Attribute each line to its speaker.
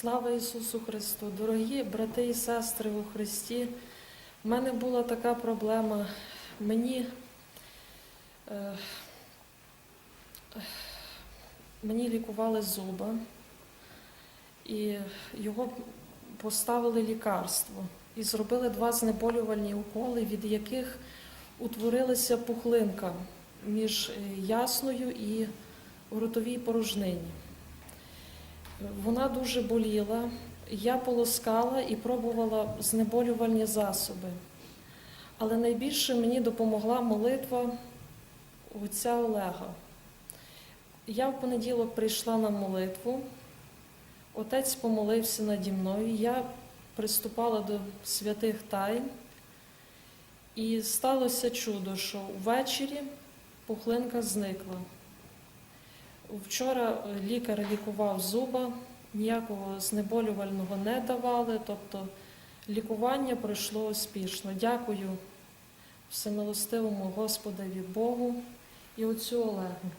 Speaker 1: Слава Ісусу Христу! Дорогі брати і сестри у Христі, в мене була така проблема. Мені, е, мені лікували зуба, і його поставили лікарство. І зробили два знеболювальні уколи, від яких утворилася пухлинка між ясною і ротовій порожнині. Вона дуже боліла. Я полоскала і пробувала знеболювальні засоби. Але найбільше мені допомогла молитва отця Олега. Я в понеділок прийшла на молитву, отець помолився наді мною, я приступала до святих тайн, і сталося чудо, що ввечері пухлинка зникла. Вчора е, лікар лікував зуба, ніякого знеболювального не давали, тобто лікування пройшло успішно. Дякую всемилостивому Господові Богу і отцю Олегу.